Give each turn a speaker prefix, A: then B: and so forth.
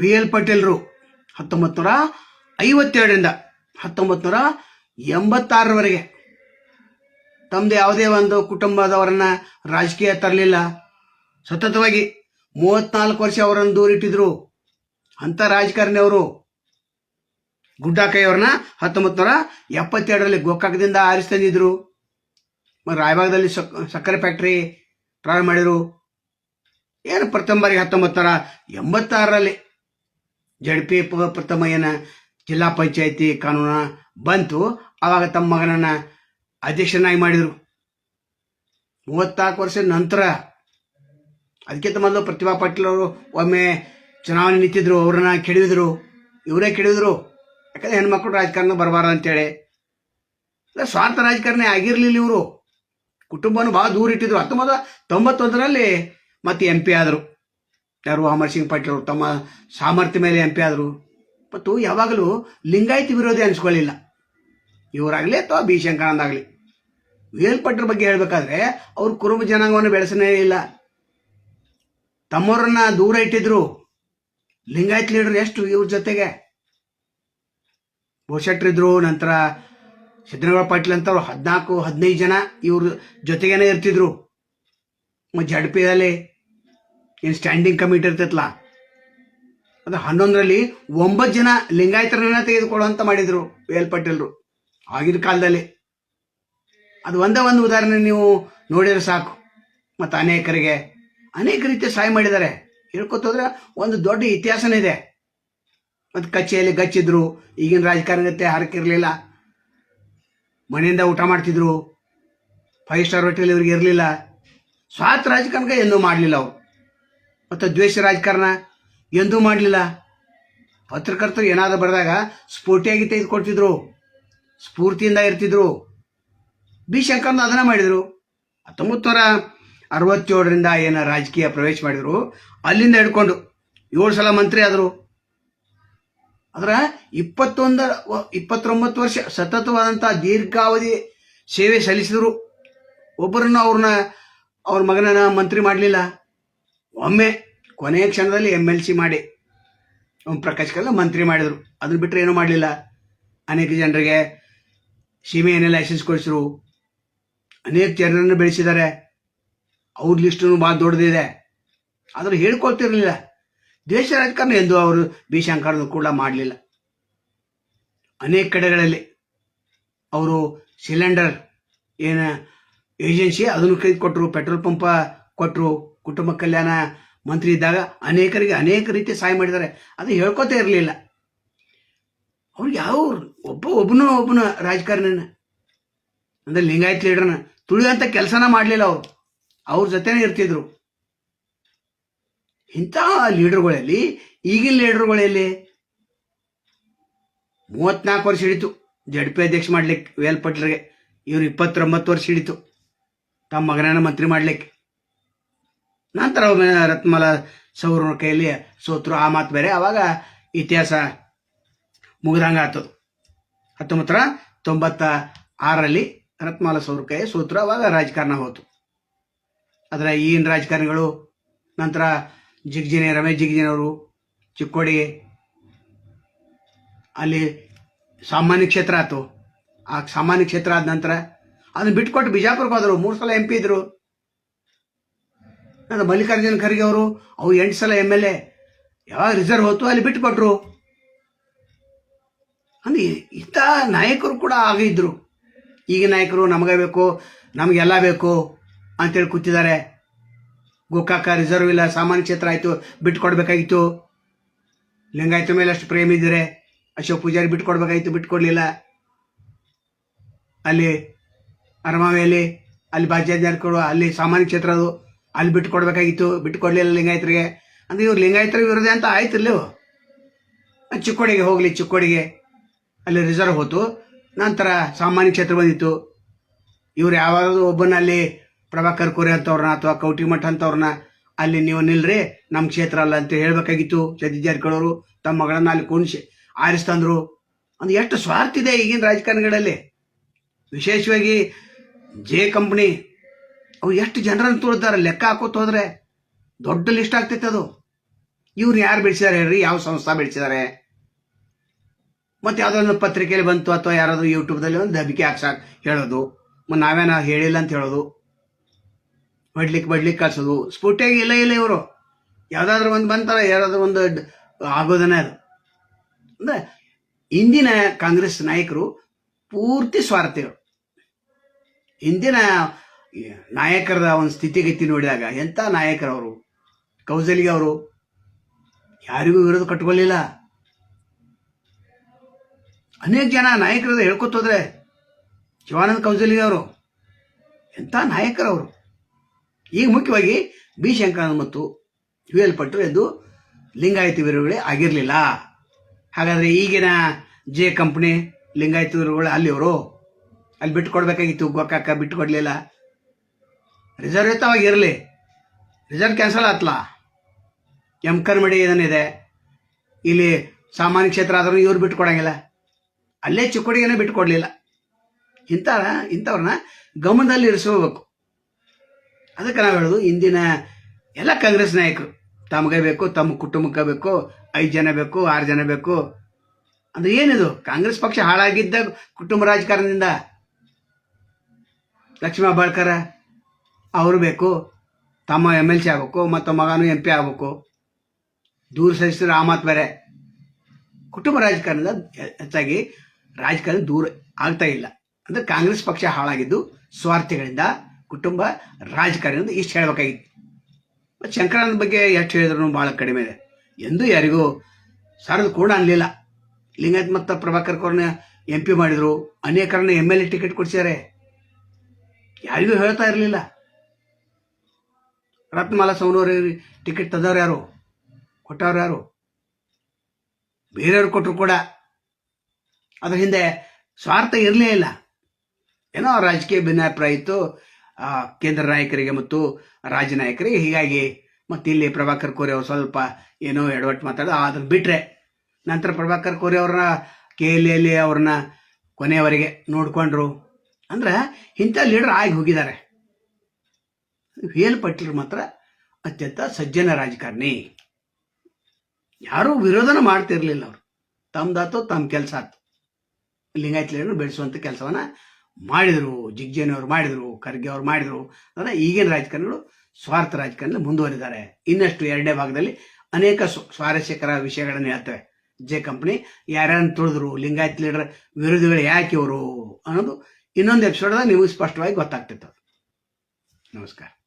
A: V L ಪಟೇಲ್ರು ಹತ್ತೊಂಬತ್ತು ನೂರ ಐವತ್ತೆರಡರಿಂದ ಹತ್ತೊಂಬತ್ತು ನೂರ ಎಂಬತ್ತಾರರವರೆಗೆ. ತಮ್ಮದು ಯಾವುದೇ ಒಂದು ಕುಟುಂಬದವರನ್ನ ರಾಜಕೀಯ ತರಲಿಲ್ಲ. ಸತತವಾಗಿ ಮೂವತ್ನಾಲ್ಕು ವರ್ಷ ಅವರನ್ನು ದೂರಿಟ್ಟಿದ್ರು ಅಂಥ ರಾಜಕಾರಣಿ ಅವರು ಗುಡ್ಡಾಕೈಯವ್ರನ್ನ ಹತ್ತೊಂಬತ್ತು ನೂರ ಎಪ್ಪತ್ತೆರಡರಲ್ಲಿ ಗೋಕಾಕದಿಂದ ಆರಿಸ್ತಂದಿದ್ರು ರಾಯಭಾಗದಲ್ಲಿ ಸಕ್ಕರೆ ಫ್ಯಾಕ್ಟ್ರಿ ಪ್ರಾರಂಭ ಮಾಡಿದರು. ಏನು ಪ್ರಥಮ ಬಾರಿಗೆ ಹತ್ತೊಂಬತ್ತು ನೂರ ಎಂಬತ್ತಾರರಲ್ಲಿ ಜಡ್ ಪಿ ಪ ಪ್ರಥಮ ಏನು ಜಿಲ್ಲಾ ಪಂಚಾಯಿತಿ ಕಾನೂನ ಬಂತು. ಆವಾಗ ತಮ್ಮ ಮಗನನ್ನು ಅಧ್ಯಕ್ಷನಾಗಿ ಮಾಡಿದರು. ಮೂವತ್ನಾಲ್ಕು ವರ್ಷದ ನಂತರ ಅದಕ್ಕಿಂತ ಮೊದಲು ಪ್ರತಿಭಾ ಪಾಟೀಲ್ ಅವರು ಒಮ್ಮೆ ಚುನಾವಣೆ ನಿಂತಿದ್ರು, ಅವ್ರನ್ನ ಕೆಡವಿದ್ರು. ಇವರೇ ಕೆಡವಿದ್ರು. ಯಾಕಂದ್ರೆ ಹೆಣ್ಮಕ್ಳು ರಾಜಕಾರಣ ಬರಬಾರ ಅಂತೇಳಿ. ಸ್ವಾರ್ಥ ರಾಜಕಾರಣಿ ಆಗಿರಲಿಲ್ಲ ಇವರು. ಕುಟುಂಬನೂ ಭಾಳ ದೂರ ಇಟ್ಟಿದ್ರು. ಹತ್ತೊಂಬತ್ತು ತೊಂಬತ್ತೊಂದರಲ್ಲಿ ಮತ್ತೆ ಎಂ ಪಿ ಆದರು. ಯಾರು ಅಮರ್ ಸಿಂಗ್ ಪಾಟೀಲ್ ಅವರು ತಮ್ಮ ಸಾಮರ್ಥ್ಯ ಮೇಲೆ ಎಂ ಪಿ ಆದರು. ಮತ್ತು ಯಾವಾಗಲೂ ಲಿಂಗಾಯತಿ ವಿರೋಧಿ ಅನಿಸ್ಕೊಳ್ಳಿಲ್ಲ. ಇವರಾಗಲಿ ಅಥವಾ ಬಿ ಶಂಕರಾನಂದ ಆಗಲಿ. ವೇಲ್ಪಟ್ಟರ ಬಗ್ಗೆ ಹೇಳಬೇಕಾದ್ರೆ ಅವರು ಕುರುಬ ಜನಾಂಗವನ್ನು ಬೆಳೆಸನೇ ಇಲ್ಲ. ತಮ್ಮವರನ್ನ ದೂರ ಇಟ್ಟಿದ್ರು. ಲಿಂಗಾಯತ್ ಲೀಡರ್ ಎಷ್ಟು? ಇವ್ರ ಜೊತೆಗೆ. ಬೋಶೆಟ್ರಿದ್ರು ನಂತರ ಸಿದ್ದನಗೌಡ ಪಾಟೀಲ್ ಅಂತವ್ರು ಹದಿನಾಲ್ಕು, ಹದಿನೈದು ಜನ ಇವ್ರ ಜೊತೆಗೇನೆ ಇರ್ತಿದ್ರು. ಮತ್ತು ಜಡ್ ಪಿಯಲ್ಲಿ ಏನು ಸ್ಟ್ಯಾಂಡಿಂಗ್ ಕಮಿಟಿ ಇರ್ತೈತಲ್ಲ ಅದು ಹನ್ನೊಂದರಲ್ಲಿ ಒಂಬತ್ತು ಜನ ಲಿಂಗಾಯತರನ್ನ ತೆಗೆದುಕೊಳ್ಳುವಂತ ಮಾಡಿದ್ರು ವೇಲ್ ಪಟೇಲ್ರು ಆಗಿನ ಕಾಲದಲ್ಲಿ. ಅದು ಒಂದೇ ಒಂದು ಉದಾಹರಣೆ ನೀವು ನೋಡಿದ್ರೆ ಸಾಕು. ಮತ್ತು ಅನೇಕರಿಗೆ ಅನೇಕ ರೀತಿಯ ಸಹಾಯ ಮಾಡಿದ್ದಾರೆ. ಹೇಳ್ಕೊತೋದ್ರೆ ಒಂದು ದೊಡ್ಡ ಇತಿಹಾಸನೇ ಇದೆ ಮತ್ತು ಕಚ್ಚೆಯಲ್ಲಿ ಗಚ್ಚಿದ್ರು, ಈಗಿನ ರಾಜಕಾರಣಕ್ಕೆ ಹರಕಿರಲಿಲ್ಲ ಮನೆಯಿಂದ ಊಟ ಮಾಡ್ತಿದ್ರು ಫೈವ್ ಸ್ಟಾರ್ ಹೋಟೆಲ್ ಇವ್ರಿಗೆ ಇರಲಿಲ್ಲ. ಸ್ವಾರ್ಥ ರಾಜಕಾರಣ ಎಂದೂ ಮಾಡಲಿಲ್ಲ ಅವರು. ಮತ್ತು ದ್ವೇಷ ರಾಜಕಾರಣ ಎಂದೂ ಮಾಡಲಿಲ್ಲ. ಪತ್ರಕರ್ತರು ಏನಾದರೂ ಬರೆದಾಗ ಸ್ಫೂರ್ತಿಯಾಗಿ ತೆಗೆದುಕೊಡ್ತಿದ್ರು. ಸ್ಫೂರ್ತಿಯಿಂದ ಇರ್ತಿದ್ರು. ಬಿ ಶಂಕರ್ನ ಅದನ್ನ ಮಾಡಿದರು. ಹತ್ತೊಂಬತ್ತು ನೂರ ಅರವತ್ತೇಳರಿಂದ ಏನು ರಾಜಕೀಯ ಪ್ರವೇಶ ಮಾಡಿದರು. ಅಲ್ಲಿಂದ ಹಿಡ್ಕೊಂಡು ಏಳು ಸಲ ಮಂತ್ರಿ ಆದರು. ಅದರ ಇಪ್ಪತ್ತೊಂದ ಇಪ್ಪತ್ತೊಂಬತ್ತು ವರ್ಷ ಸತತವಾದಂಥ ದೀರ್ಘಾವಧಿ ಸೇವೆ ಸಲ್ಲಿಸಿದರು. ಒಬ್ಬರನ್ನು ಅವ್ರನ್ನ ಅವ್ರ ಮಗನನ್ನ ಮಂತ್ರಿ ಮಾಡಲಿಲ್ಲ. ಒಮ್ಮೆ ಕೊನೆಯ ಕ್ಷಣದಲ್ಲಿ ಎಂ ಎಲ್ ಸಿ ಮಾಡಿ, ಅವ್ನು ಪ್ರಕಾಶ್ ಕಲ್ಲ ಮಂತ್ರಿ ಮಾಡಿದರು. ಅದನ್ನ ಬಿಟ್ಟರೆ ಏನೂ ಮಾಡಲಿಲ್ಲ. ಅನೇಕ ಜನರಿಗೆ ಸೀಮೆ ಎಣ್ಣೆ ಲೈಸೆನ್ಸ್ ಕೊಡಿಸಿದ್ರು. ಅನೇಕ ಜನರನ್ನು ಬೆಳೆಸಿದ್ದಾರೆ. ಅವ್ರ ಲಿಸ್ಟು ಭಾಳ ದೊಡ್ಡದಿದೆ. ಆದರೆ ಹೇಳ್ಕೊಳ್ತಿರಲಿಲ್ಲ. ದೇಶ ರಾಜಕಾರಣ ಎಂದು ಅವರು ಬಿ ಶಂಕರ್ ಕೂಡ ಮಾಡಲಿಲ್ಲ. ಅನೇಕ ಕಡೆಗಳಲ್ಲಿ ಅವರು ಸಿಲಿಂಡರ್ ಏನು ಏಜೆನ್ಸಿ ಅದನ್ನು ಕೈ ಕೊಟ್ಟರು ಪೆಟ್ರೋಲ್ ಪಂಪ ಕೊಟ್ಟರು ಕುಟುಂಬ ಕಲ್ಯಾಣ ಮಂತ್ರಿ ಇದ್ದಾಗ ಅನೇಕರಿಗೆ ಅನೇಕ ರೀತಿ ಸಹಾಯ ಮಾಡಿದ್ದಾರೆ. ಅದು ಹೇಳ್ಕೊತಾ ಇರಲಿಲ್ಲ. ಅವ್ರು ಯಾವ ಒಬ್ಬ ಒಬ್ಬನ ಒಬ್ಬನ ರಾಜಕಾರಣಿನ ಅಂದ್ರೆ ಲಿಂಗಾಯತ್ ಲೀಡರ್ನ ತುಳಿದಂಥ ಕೆಲಸನ ಮಾಡಲಿಲ್ಲ ಅವರು. ಅವ್ರ ಜೊತೆನೇ ಇರ್ತಿದ್ರು. ಇಂಥ ಲೀಡರ್ಗಳಲ್ಲಿ, ಈಗಿನ ಲೀಡರ್ಗಳಲ್ಲಿ ಮೂವತ್ನಾಲ್ಕು ವರ್ಷ ಹಿಡಿತು. ಜಡ್ ಪಿ ಅಧ್ಯಕ್ಷ ಮಾಡ್ಲಿಕ್ಕೆ ವೇಲ್ ಪಟ್ಲರ್ಗೆ ಇವ್ರು ಇಪ್ಪತ್ತೊಂಬತ್ತು ವರ್ಷ ಹಿಡಿತು. ತಮ್ಮ ಮಗನನ್ನು ಮಂತ್ರಿ ಮಾಡ್ಲಿಕ್ಕೆ. ನಂತರ ರತ್ನಮಾಲ ಸೌರ ಕೈಯಲ್ಲಿ ಸೋತರು. ಆ ಮಾತು ಬೇರೆ. ಅವಾಗ ಇತಿಹಾಸ ಮುಗಿದಂಗೆ ಆತದು ಹತ್ತೊಂಬತ್ತರ ತೊಂಬತ್ತ ಆರರಲ್ಲಿ ರತ್ನಮಾಲ ಸೌರ ಕೈ ಸೋತರು. ಅವಾಗ ರಾಜಕಾರಣ ಹೋತು. ಆದರೆ ಈಗಿನ ರಾಜಕಾರಣಿಗಳು, ನಂತರ ಜಿಗ್ಜಿನೆ, ರಮೇಶ್ ಜಿಗ್ಜಿನವರು, ಚಿಕ್ಕೋಡಿ, ಅಲ್ಲಿ ಸಾಮಾನ್ಯ ಕ್ಷೇತ್ರ ಆಯ್ತು. ಆ ಸಾಮಾನ್ಯ ಕ್ಷೇತ್ರ ಆದ ನಂತರ ಅದನ್ನ ಬಿಟ್ಕೊಟ್ಟು ಬಿಜಾಪುರಕ್ಕೆ ಹೋದರು. ಮೂರು ಸಲ ಎಂ ಪಿ ಇದ್ರು. ನನ್ನ ಮಲ್ಲಿಕಾರ್ಜುನ ಖರ್ಗೆ ಅವರು ಅವು ಎಂಟು ಸಲ ಎಂ ಎಲ್ ಎ ಯಾವಾಗ ರಿಸರ್ವ್ ಹೋಯ್ತು ಅಲ್ಲಿ ಬಿಟ್ಟುಕೊಟ್ರು ಅಂದ್ರೆ ಇಂಥ ನಾಯಕರು ಕೂಡ ಆಗಿದ್ರು ಈಗಿನ ನಾಯಕರು ನಮಗೆ ಬೇಕು ನಮಗೆಲ್ಲ ಬೇಕು ಅಂತೇಳಿ ಕೂತಿದ್ದಾರೆ. ಗೋಕಾಕ ರಿಸರ್ವ್ ಇಲ್ಲ, ಸಾಮಾನ್ಯ ಕ್ಷೇತ್ರ ಆಯಿತು, ಬಿಟ್ಕೊಡ್ಬೇಕಾಗಿತ್ತು. ಲಿಂಗಾಯತ ಮೇಲೆ ಅಷ್ಟು ಪ್ರೇಮ ಇದ್ದರೆ ಅಶೋಕ್ ಪೂಜಾರಿ ಬಿಟ್ಕೊಡ್ಬೇಕಾಗಿತ್ತು, ಬಿಟ್ಕೊಡ್ಲಿಲ್ಲ. ಅಲ್ಲಿ ಅರಮಾವಿಯಲ್ಲಿ ಅಲ್ಲಿ ಜಾರಕಿಹೊಳಿ ಅಲ್ಲಿ ಸಾಮಾನ್ಯ ಕ್ಷೇತ್ರ ಅದು. ಅಲ್ಲಿ ಬಿಟ್ಟು ಕೊಡಬೇಕಾಗಿತ್ತು, ಬಿಟ್ಟು ಬಿಟ್ಕೊಡ್ಲಿಲ್ಲ ಲಿಂಗಾಯತರಿಗೆ. ಅಂದ್ರೆ ಇವ್ರು ಲಿಂಗಾಯತರ ವಿರೋಧ ಅಂತ ಆಯ್ತಿರ್ಲಿ. ಚಿಕ್ಕೋಡಿಗೆ ಹೋಗಲಿ, ಚಿಕ್ಕೋಡಿಗೆ ಅಲ್ಲಿ ರಿಸರ್ವ್ ಹೋತು. ನಂತರ ಸಾಮಾನ್ಯ ಕ್ಷೇತ್ರ ಬಂದಿತ್ತು. ಇವ್ರು ಯಾವಾಗ ಒಬ್ಬನ ಅಲ್ಲಿ ಪ್ರಭಾಕರ್ ಕೋರೆ ಅಂತವ್ರನ್ನ ಅಥವಾ ಕೌಟಿಮಠ ಅಂತವ್ರನ್ನ ಅಲ್ಲಿ ನೀವು ನಿಲ್ರಿ ನಮ್ಮ ಕ್ಷೇತ್ರ ಅಲ್ಲ ಅಂತ ಹೇಳಬೇಕಾಗಿತ್ತು ಸತೀಶ್ ತಮ್ಮ ಮಗಳನ್ನ ಅಲ್ಲಿ ಕುಣಿಸಿ ಆರಿಸ್ತಂದ್ರು ಅಂದ್ರೆ ಎಷ್ಟು ಸ್ವಾರ್ಥ ಇದೆ ಈಗಿನ ರಾಜಕಾರಣಿಗಳಲ್ಲಿ. ವಿಶೇಷವಾಗಿ ಜೆ ಕಂಪ್ನಿ ಅವು ಎಷ್ಟು ಜನರನ್ನು ತುಳಿತಾರೆ ಲೆಕ್ಕ ಹಾಕೋತ ಹೋದ್ರೆ ದೊಡ್ಡ ಲಿಸ್ಟ್ ಆಗ್ತೈತೆ ಅದು. ಇವ್ರು ಯಾರು ಬೆಳೆಸಿದಾರೆ ಹೇಳ್ರಿ? ಯಾವ ಸಂಸ್ಥಾ ಬೆಳೆಸಿದ್ದಾರೆ ಮತ್ತೆ ಯಾವುದೋ ಪತ್ರಿಕೆಯಲ್ಲಿ ಬಂತು ಅಥವಾ ಯಾರಾದರೂ ಯೂಟ್ಯೂಬ್ದಲ್ಲಿ ಒಂದು ದಬಿಕೆ ಹಾಕ್ಸಾಕ್ ಹೇಳೋದು. ನಾವೇನ ಹೇಳಿಲ್ಲ ಅಂತ ಹೇಳೋದು. ಬಡ್ಲಿಕ್ಕೆ ಬಡ್ಲಿಕ್ಕೆ ಕಳ್ಸೋದು. ಸ್ಫೂಟಿಯಾಗಿ ಇಲ್ಲ ಇಲ್ಲ ಇವರು. ಯಾವುದಾದ್ರೂ ಒಂದು ಬಂತಾರ ಯಾರಾದ್ರೂ ಒಂದು ಆಗೋದನ್ನೇ ಅದು. ಅಂದ್ರೆ ಇಂದಿನ ಕಾಂಗ್ರೆಸ್ ನಾಯಕರು ಪೂರ್ತಿ ಸ್ವಾರ್ಥಿಗಳು ಹಿಂದಿನ ನಾಯಕರ ಒಂದು ಸ್ಥಿತಿಗತಿ ನೋಡಿದಾಗ ಎಂಥ ನಾಯಕರವರು ಕೌಸಲಿಗೆ ಅವರು? ಯಾರಿಗೂ ವಿರೋಧ ಕಟ್ಕೊಳ್ಳಿಲ್ಲ. ಅನೇಕ ಜನ ನಾಯಕರದ ಹೇಳ್ಕೊತೋದ್ರೆ ಶಿವಾನಂದ ಕೌಸಲಿಗೆ ಅವರು. ಎಂಥ ನಾಯಕರವರು ಈಗ ಮುಖ್ಯವಾಗಿ ಬಿ ಶಂಕರಾನಂದ ಮತ್ತು ಯು ಎಲ್ ಪಟ್ರು ಎಂದು ಲಿಂಗಾಯತ ವೀರಗಳೇ ಆಗಿರಲಿಲ್ಲ. ಹಾಗಾದರೆ ಈಗಿನ ಜೆ ಕಂಪ್ನಿ, ಲಿಂಗಾಯತ ವೀರಗಳು ಅಲ್ಲಿ ಅವರು ಅಲ್ಲಿ ಬಿಟ್ಟು ಕೊಡ್ಬೇಕಾಗಿತ್ತು ಗೋಕಾಕ ಬಿಟ್ಟು ಕೊಡಲಿಲ್ಲ ರಿಸರ್ವ್ ಇತ್ತವಾಗ ಇರಲಿ. ರಿಸರ್ವ್ ಕ್ಯಾನ್ಸಲ್ ಆತ್ಲ? ಎಂ ಕರ್ಮಡಿ ಏನಿದೆ ಇಲ್ಲಿ ಸಾಮಾನ್ಯ ಕ್ಷೇತ್ರ ಆದ್ರೂ ಇವ್ರು ಬಿಟ್ಟು ಕೊಡಂಗಿಲ್ಲ ಅಲ್ಲೇ ಚಿಕ್ಕೋಡಿಗೇನೆ ಬಿಟ್ಟು ಕೊಡಲಿಲ್ಲ ಇಂಥ ಇಂಥವ್ರನ್ನ ಗಮನದಲ್ಲಿ ಇರಿಸ್ಕೋಬೇಕು. ಅದಕ್ಕೆ ನಾವು ಹೇಳೋದು, ಇಂದಿನ ಎಲ್ಲ ಕಾಂಗ್ರೆಸ್ ನಾಯಕರು, ತಮಗೆ ಬೇಕು, ತಮ್ಮ ಕುಟುಂಬಕ್ಕೆ ಬೇಕು, ಐದು ಜನ ಬೇಕು, ಆರು ಜನ ಬೇಕು. ಅಂದ್ರೆ ಏನಿದು? ಕಾಂಗ್ರೆಸ್ ಪಕ್ಷ ಹಾಳಾಗಿದ್ದ ಕುಟುಂಬ ರಾಜಕಾರಣದಿಂದ ಲಕ್ಷ್ಮೀ ಬಾಳ್ಕರ ಅವರು ಬೇಕು, ತಮ್ಮ ಎಂ ಎಲ್ ಸಿ ಆಗಬೇಕು, ಮತ್ತು ಮಗನೂ ಎಂ ಪಿ ಆಗಬೇಕು. ದೂರ ಸರಿಸಿದ್ರೆ ಆ ಮಾತು ಬೇರೆ. ಕುಟುಂಬ ರಾಜಕಾರಣದ ಹೆಚ್ಚಾಗಿ ರಾಜಕಾರಣ ದೂರ ಆಗ್ತಾ ಇಲ್ಲ. ಅಂದ್ರೆ ಕಾಂಗ್ರೆಸ್ ಪಕ್ಷ ಹಾಳಾಗಿದ್ದು ಸ್ವಾರ್ಥಿಗಳಿಂದ ಕುಟುಂಬ ರಾಜಕಾರಣದಿಂದ ಇಷ್ಟು ಹೇಳಬೇಕಾಗಿತ್ತು. ಮತ್ತು ಶಂಕರನ ಬಗ್ಗೆ ಎಷ್ಟು ಹೇಳಿದ್ರು ಭಾಳ ಕಡಿಮೆ ಇದೆ. ಎಂದೂ ಯಾರಿಗೂ ಸಾರದ ಕೂಡ ಅನ್ನಲಿಲ್ಲ ಲಿಂಗಾಯತ್ ಮತ್ತು ಪ್ರಭಾಕರ್ ಕೋರ್ನ ಎಂ ಪಿ ಮಾಡಿದ್ರು. ಅನೇಕರನ್ನ ಎಂ ಎಲ್ ಎ ಟಿಕೆಟ್ ಕೊಡ್ಸಿದ್ದಾರೆ. ಯಾರಿಗೂ ಹೇಳ್ತಾ ಇರಲಿಲ್ಲ. ರತ್ನಮಾಲಾ ಸೌನವ್ರಿಗೆ ಟಿಕೆಟ್ ತಂದವ್ರು ಯಾರು? ಕೊಟ್ಟವ್ರು ಯಾರು? ಬೇರೆಯವ್ರು ಕೊಟ್ಟರು ಕೂಡ. ಅದ್ರ ಹಿಂದೆ ಸ್ವಾರ್ಥ ಇರಲೇ ಇಲ್ಲ. ಏನೋ ರಾಜಕೀಯ ಭಿನ್ನಾಭಿಪ್ರಾಯ ಇತ್ತು. ಕೇಂದ್ರ ನಾಯಕರಿಗೆ ಮತ್ತು ರಾಜ್ಯ ನಾಯಕರಿಗೆ ಹೀಗಾಗಿ ಮತ್ತು ಇಲ್ಲಿ ಪ್ರಭಾಕರ್ ಕೋರೆ ಅವರು ಸ್ವಲ್ಪ ಏನೋ ಎಡವಟ್ಟು ಮಾತಾಡೋ ಅದನ್ನು ಬಿಟ್ಟರೆ ನಂತರ ಪ್ರಭಾಕರ್ ಕೋರೆ ಅವ್ರನ್ನ ಕೆ ಎಲ್ ಎಲ್ಲಿ ಅವ್ರನ್ನ ಕೊನೆಯವರೆಗೆ ನೋಡಿಕೊಂಡ್ರು. ಅಂದ್ರೆ ಇಂಥ ಲೀಡರ್ ಆಗಿ ಹೋಗಿದ್ದಾರೆ. ಪಟೇಲ್ ಮಾತ್ರ ಅತ್ಯಂತ ಸಜ್ಜನ ರಾಜಕಾರಣಿ. ಯಾರೂ ವಿರೋಧನ ಮಾಡ್ತಿರ್ಲಿಲ್ಲ ಅವರು. ತಮ್ದಾತು ತಮ್ಮ ಕೆಲಸ ಆತು. ಲಿಂಗಾಯತ್ ಲೀಡರ್ ಬೆಳೆಸುವಂಥ ಕೆಲಸವನ್ನ ಮಾಡಿದರು ಜಿಗ್ಜೇನವ್ರು ಮಾಡಿದರು, ಖರ್ಗೆ ಅವ್ರು ಮಾಡಿದರು. ಅಂದರೆ ಈಗಿನ ರಾಜಕಾರಣಿಗಳು ಸ್ವಾರ್ಥ ರಾಜಕಾರಣಿ ಮುಂದುವರಿದ್ದಾರೆ. ಇನ್ನಷ್ಟು ಎರಡನೇ ಭಾಗದಲ್ಲಿ ಅನೇಕ ಸ್ವ- ಸ್ವಾರಸ್ಯಕರ ವಿಷಯಗಳನ್ನು ಹೇಳ್ತವೆ. ಜೆ ಕಂಪ್ನಿ ಯಾರ್ಯಾರನ್ನು ತುಳಿದ್ರು ಲಿಂಗಾಯತ್ ಲೀಡರ್ ವಿರೋಧಿಗಳು ಯಾಕೆ ಇವರು ಅನ್ನೋದು ಇನ್ನೊಂದು ಎಪಿಸೋಡ್ದಾಗ ನಿಮಗೆ ಸ್ಪಷ್ಟವಾಗಿ ಗೊತ್ತಾಗ್ತಿತ್ತು. ನಮಸ್ಕಾರ.